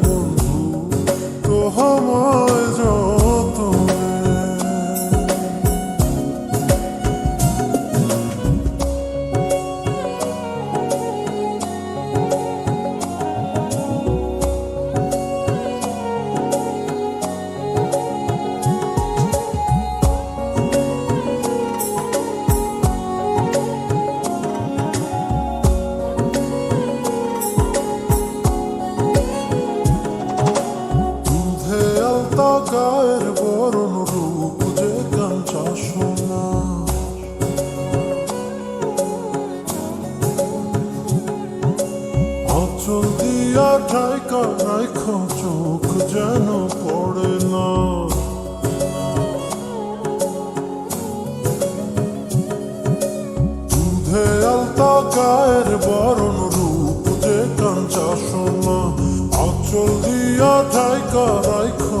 বহু তোহময় গায়ের বরণ রূপ যে কাঞ্চা সোনা? অচল দিয়া ঠাইকা রাইখো চোখ যেন পড়ে না। দুধে আলতা গায়ের বরণ রূপ যে কাঞ্চা সোনা। অচল দিয়া ঠাইকা রাইখো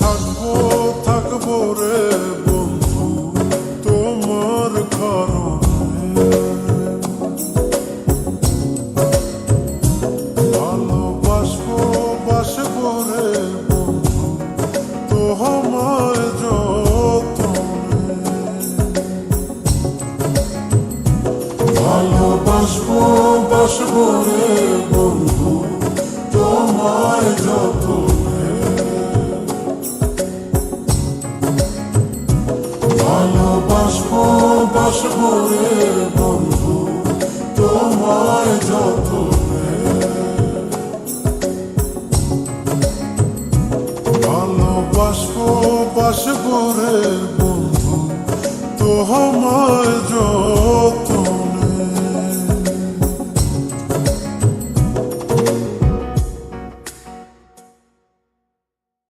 থাকব থাকব রে বন্ধু, তোমার কারণে। ভালোবাসবো, বাসবো রে বন্ধু তোমায় যতনে। ভালোবাসবো, বাসবো রে বন্ধু, তোমায় যতনে। ভালোবাসবো বাসবো রে বন্ধু তোমায় যত ভালোবাসবো বাসবো রে বন্ধু তোমায় যতনে।